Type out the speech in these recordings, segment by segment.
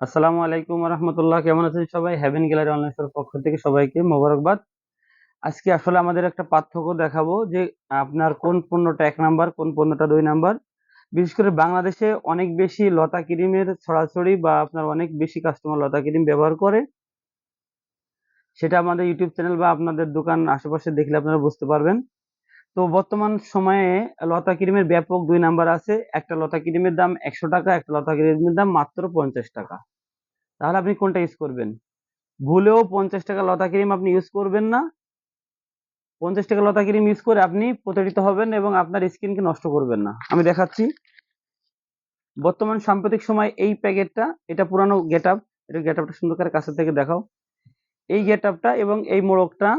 আসসালামু আলাইকুম রহমতুল্লাহ, কেমন আছেন সবাই? হ্যাভেন গ্যালারি অনলাইন স্টোর পক্ষ থেকে সবাইকে মোবারকবাদ। আজকে আসলে আমাদের একটা পার্থক্য দেখাবো যে, আপনার কোন পণ্যটা এক নাম্বার, কোন পণ্যটা দুই নাম্বার। বিশেষ করে বাংলাদেশে অনেক বেশি লতা ক্রিমের ছড়াছড়ি বা আপনার অনেক বেশি কাস্টমার লতা ক্রিম ব্যবহার করে। সেটা আমাদের ইউটিউব চ্যানেল বা আপনাদের দোকান আশেপাশে দেখলে আপনারা বুঝতে পারবেন। তো বর্তমান সময়ে লতা ক্রিমের ব্যাপক দুই নাম্বার আছে। একটা লতা ক্রিমের দাম একশো টাকা, একটা লতা ক্রিমের দাম মাত্র পঞ্চাশ টাকা। তাহলে আপনি কোনটা ইউজ করবেন? ভুলেও পঞ্চাশ টাকা লতা ক্রিম আপনি ইউজ করবেন না। পঞ্চাশ টাকা লতা ক্রিম ইউজ করে আপনি প্রতারিত হবেন এবং আপনার স্কিনকে নষ্ট করবেন না। আমি দেখাচ্ছি। বর্তমান সাম্প্রতিক সময় এই প্যাকেটটা, এটা পুরানো গেট আপ এটা গেট আপটা সুন্দর করে কাছে থেকে দেখাও। এই গেট আপটা এবং এই মোড়কটা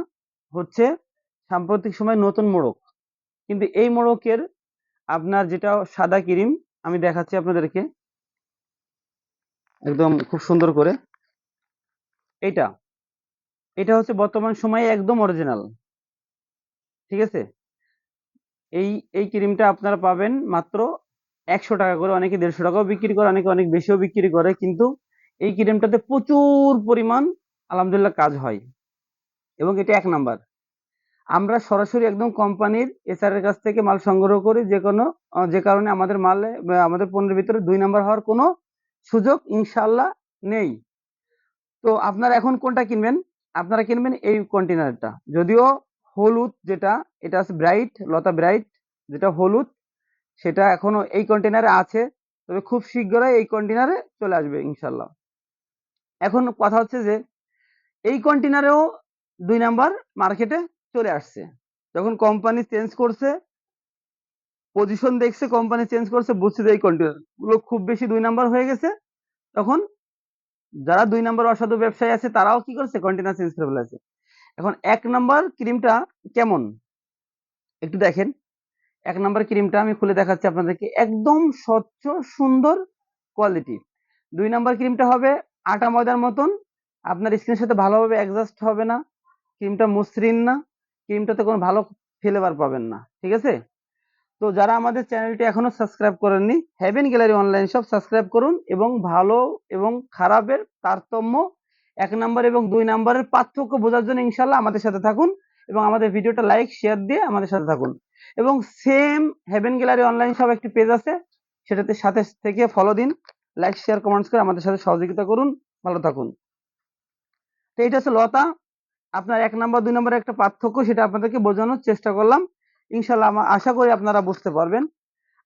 হচ্ছে সাম্প্রতিক সময় নতুন মোড়ক। কিন্তু এই মোড়কের আপনার যেটা সাদা ক্রিম, আমি দেখাচ্ছি আপনাদেরকে। একদম খুব সুন্দর করে। এইটা। এটা হচ্ছে বর্তমান সময়ে একদম অরিজিনাল ঠিক আছে? এই এই ক্রিমটা আপনারা পাবেন মাত্র একশো টাকা করে, অনেকে দেড়শো টাকাও বিক্রি করে, অনেকে অনেক বেশিও বিক্রি করে, কিন্তু এই ক্রিমটাতে প্রচুর পরিমাণ আলহামদুলিল্লাহ কাজ হয়। এবং এটা এক নাম্বার। আমরা সরাসরি একদম কোম্পানির এসআর এর কাছ থেকে মাল সংগ্রহ করি, যে কোনো যে কারণে আমাদের মালে আমাদের পণ্যের ভিতরে দুই নাম্বার হওয়ার কোনো সুযোগ ইনশাল্লাহ নেই। তো আপনারা এখন কোনটা কিনবেন? আপনারা কিনবেন এই কন্টেনারটা যদিও হলুদ যেটা, এটা আছে ব্রাইট, লতা ব্রাইট, যেটা হলুদ, সেটা এখনও এই কন্টেনারে আছে। তবে খুব শীঘ্রই এই কন্টেনারে চলে আসবে ইনশাল্লাহ এখন কথা হচ্ছে যে, এই কন্টেনারেও দুই নাম্বার মার্কেটে চলে আসছে। যখন কোম্পানি চেঞ্জ করছে পজিশন দেখছে কোম্পানি চেঞ্জ করছে, বুঝছে যে এই গুলো খুব বেশি দুই নাম্বার হয়ে গেছে। তখন যারা দুই নাম্বার অসাধু ব্যবসায়ী আছে, তারাও কি করছে? কন্টেনার চেঞ্জ করে ফেলেছে। এখন এক নাম্বার ক্রিমটা কেমন? একটু দেখেন। এক নাম্বার ক্রিমটা আমি খুলে দেখাচ্ছি আপনাদেরকে। একদম স্বচ্ছ, সুন্দর কোয়ালিটি দুই নাম্বার ক্রিমটা হবে আটা ময়দার মতন। আপনার স্কিনের সাথে ভালোভাবে অ্যাডজাস্ট হবে না। ক্রিমটা মসৃণ না। ক্রিমটাতে কোনো ভালো ফ্লেভার পাবেন না, ঠিক আছে? তো যারা আমাদের চ্যানেলটি এখনও সাবস্ক্রাইব করেননি heaven gallery online shop subscribe করুন এবং ভালো এবং খারাপের তারতম্য এক নাম্বার এবং দুই নাম্বারের পার্থক্য বোঝার জন্য ইনশাল্লাহ আমাদের সাথে থাকুন এবং আমাদের ভিডিওটা লাইক শেয়ার দিয়ে আমাদের সাথে থাকুন। এবং same heaven gallery online shop একটি পেজ আছে, সেটাতে সাথে থেকে ফলো দিন লাইক শেয়ার কমেন্টস করে আমাদের সাথে সহযোগিতা করুন, ভালো থাকুন। তো এটা হচ্ছে লতা। আপনার এক নাম্বার, দুই নম্বরের একটা পার্থক্য সেটা আপনাদেরকে বোঝানোর চেষ্টা করলাম। ইনশাল্লাহ আমার আশা করি আপনারা বুঝতে পারবেন।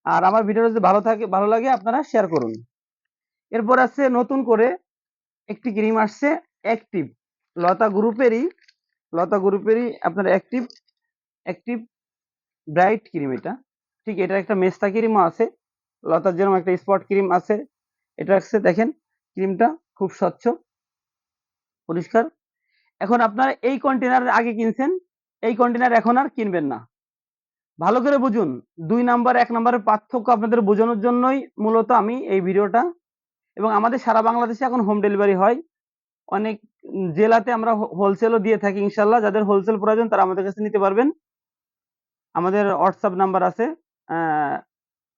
আর আমার ভিডিওটা যদি ভালো থাকে, ভালো লাগে, আপনারা শেয়ার করুন। এরপর আছে নতুন করে একটি ক্রিম আসছে অ্যাক্টিভ লতা গ্রুপেরই লতা গ্রুপেরই আপনার অ্যাক্টিভ অ্যাক্টিভ ব্রাইট ক্রিম এটা। ঠিক এটা একটা মেস্তা ক্রিমও আছে। লতার যেরকম একটা স্পট ক্রিম আছে, এটা আসছে, দেখেন, ক্রিমটা খুব স্বচ্ছ, পরিষ্কার। এখন আপনারা এই কন্টেনার আগে কিনছেন, এই কন্টেনার এখন আর কিনবেন না। ভালো করে বুঝুন, দুই নাম্বার, এক নাম্বারের পার্থক্য আপনাদের বোঝানোর জন্যই মূলত আমি এই ভিডিওটা। এবং আমাদের সারা বাংলাদেশে এখন হোম ডেলিভারি হয়। অনেক জেলাতে আমরা হোলসেলও দিয়ে থাকি ইনশাল্লাহ যাদের হোলসেল প্রয়োজন তারা আমাদের কাছে নিতে পারবেন। আমাদের হোয়াটসঅ্যাপ নাম্বার আছে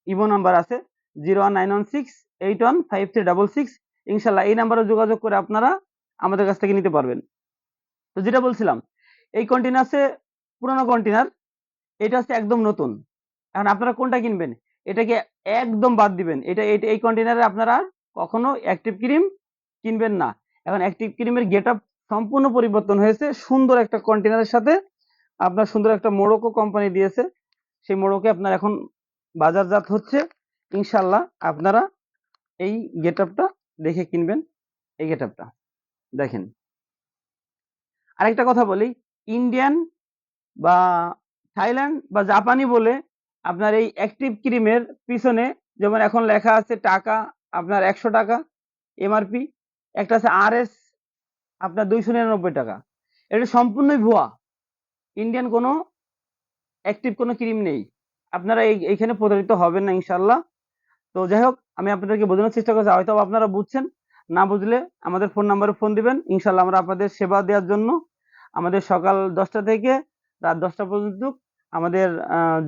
ইমো নাম্বার আছে zero one nine one six eight one five three double six ইনশাল্লাহ এই নাম্বারে যোগাযোগ করে আপনারা আমাদের কাছ থেকে নিতে পারবেন। তো যেটা বলছিলাম, এই কন্টেনার্সে পুরোনো কন্টেনার এটা হচ্ছে একদম নতুন। এখন আপনারা কোনটা কিনবেন? এটাকে একদম বাদ দিবেন। এটা এই কন্টেনারে আপনারা কখনো অ্যাক্টিভ ক্রিম কিনবেন না। এখন অ্যাক্টিভ ক্রিমের গেট সম্পূর্ণ পরিবর্তন হয়েছে। সুন্দর একটা কন্টেনারের সাথে আপনার সুন্দর একটা মোড়কও কোম্পানি দিয়েছে। সেই মোড়কে আপনার এখন বাজারজাত হচ্ছে। ইনশাল্লাহ আপনারা এই গেট দেখে কিনবেন। এই গেট দেখেন। আরেকটা কথা বলি। ইন্ডিয়ান বা থাইল্যান্ড বা জাপানি বলে আপনার এই অ্যাক্টিভ ক্রিমের পিছনে যেমন এখন লেখা আছে টাকা, আপনার একশো টাকা এমআরপি একটা আছে আর এস আপনার দুইশো নিরানব্বই টাকা। এটা সম্পূর্ণই ভুয়া। ইন্ডিয়ান কোনো অ্যাক্টিভ কোনো ক্রিম নেই। আপনারা এই, এইখানে প্রতারিত হবেন না ইনশাল্লাহ তো যাই হোক, আমি আপনাদেরকে বোঝানোর চেষ্টা করছি। হয়তো আপনারা বুঝছেন। না বুঝলে আমাদের ফোন নাম্বারে ফোন দিবেন। ইনশাল্লাহ আমরা আপনাদের সেবা দেওয়ার জন্য আমাদের সকাল দশটা থেকে রাত দশটা পর্যন্ত আমাদের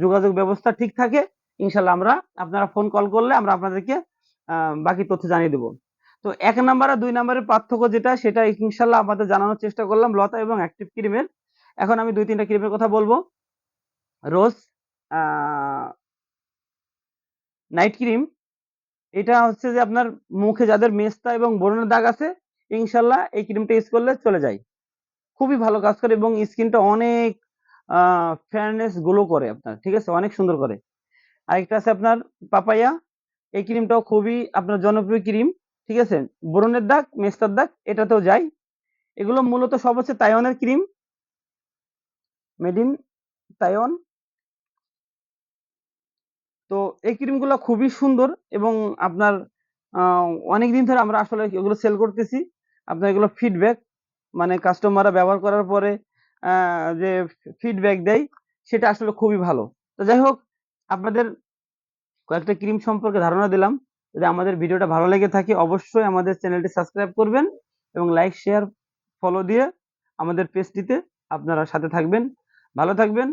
যোগাযোগ ব্যবস্থা ঠিক থাকে। ইনশাল্লাহ আমরা আপনারা ফোন কল করলে আমরা আপনাদেরকে বাকি তথ্য জানিয়ে দেব। তো এক নাম্বার আর দুই নাম্বারের পার্থক্য যেটা, সেটা ইনশাল্লাহ আমাদের জানানোর চেষ্টা করলাম লতা এবং অ্যাক্টিভ ক্রিমের এখন আমি দুই তিনটা ক্রিমের কথা বলব। রোজ নাইট ক্রিম এটা হচ্ছে যে আপনার মুখে যাদের মেস্তা এবং ব্রণের দাগ আছে, ইনশাল্লাহ এই ক্রিমটা ইউজ করলে চলে যায়। খুবই ভালো কাজ করে এবং স্কিনটা অনেক ফেয়ারনেস গ্লো করে আপনার, ঠিক আছে? অনেক সুন্দর করে। আরেকটা আছে আপনার পাপায়া এই ক্রিমটাও খুবই আপনার জনপ্রিয় ক্রিম, ঠিক আছে? ব্রণের দাগ, মেস্তার দাগ, এটাতেও যায়। এগুলো মূলত সব হচ্ছে তাইওয়ানের ক্রিম। Made in Taiwan. তো এই ক্রিমগুলো খুবই সুন্দর এবং আপনার অনেক দিন ধরে আমরা আসলে এগুলো সেল করতেছি। আপনার এগুলো ফিডব্যাক মানে কাস্টমাররা ব্যবহার করার পরে যে ফিডব্যাক দেয়, সেটা আসলে খুবই ভালো। তো যাই হোক, আপনাদের কয়েকটা ক্রিম সম্পর্কে ধারণা দিলাম। যদি আমাদের ভিডিওটা ভালো লেগে থাকে, অবশ্যই আমাদের চ্যানেলটি সাবস্ক্রাইব করবেন এবং লাইক শেয়ার ফলো দিয়ে আমাদের পেজটিতে আপনারা সাথে থাকবেন। ভালো থাকবেন